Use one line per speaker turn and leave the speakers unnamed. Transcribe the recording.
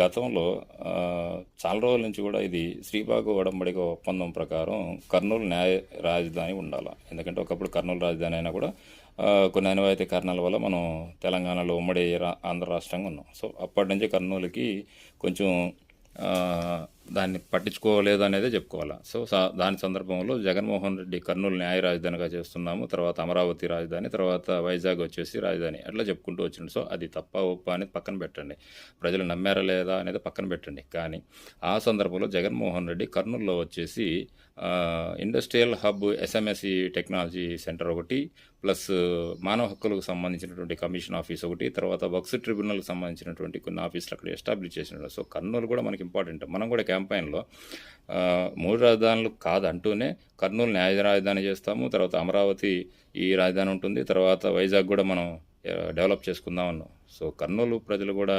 గతంలో చాలా రోజుల నుంచి కూడా ఇది శ్రీబాగు ఒడంబడిక ఒప్పందం ప్రకారం కర్నూలు న్యాయ రాజధాని ఉండాలి. ఎందుకంటే ఒకప్పుడు కర్నూలు రాజధాని అయినా కూడా కొన్ని అనివాయితీ కారణాల వల్ల మనం తెలంగాణలో ఉమ్మడి రా- ఆంధ్ర రాష్ట్రంగా ఉన్నాం. సో అప్పటి నుంచి కర్నూలుకి కొంచెం దాన్ని పట్టించుకోలేదు అనేది చెప్పుకోవాలి. సో దాని సందర్భంలో జగన్మోహన్ రెడ్డి కర్నూలు న్యాయ రాజధానిగా చేస్తున్నాము తర్వాత అమరావతి రాజధాని తర్వాత వైజాగ్ వచ్చేసి రాజధాని అట్లా చెప్పుకుంటూ వచ్చింది సో అది తప్ప ఒప్ప అనేది పక్కన పెట్టండి. ప్రజలు నమ్మారా లేదా అనేది పక్కన పెట్టండి. కానీ ఆ సందర్భంలో జగన్మోహన్ రెడ్డి కర్నూలులో వచ్చేసి industrial hub SMSC technology centre ఒకటి ప్లస్ మానవ హక్కులకు సంబంధించినటువంటి కమిషన్ ఆఫీస్ ఒకటి తర్వాత బక్స్ ట్రిబ్యునల్కి సంబంధించినటువంటి కొన్ని ఆఫీసులు అక్కడ ఎస్టాబ్లిష్ చేసిన సో కర్నూలు కూడా మనకి ఇంపార్టెంట్ మనం కూడా క్యాంపెయిన్లో మూడు రాజధానులు కాదంటూనే కర్నూలు న్యాయ రాజధాని చేస్తాము తర్వాత అమరావతి ఈ రాజధాని ఉంటుంది తర్వాత వైజాగ్ కూడా మనం డెవలప్ చేసుకుందాం అన్నాం సో కర్నూలు ప్రజలు కూడా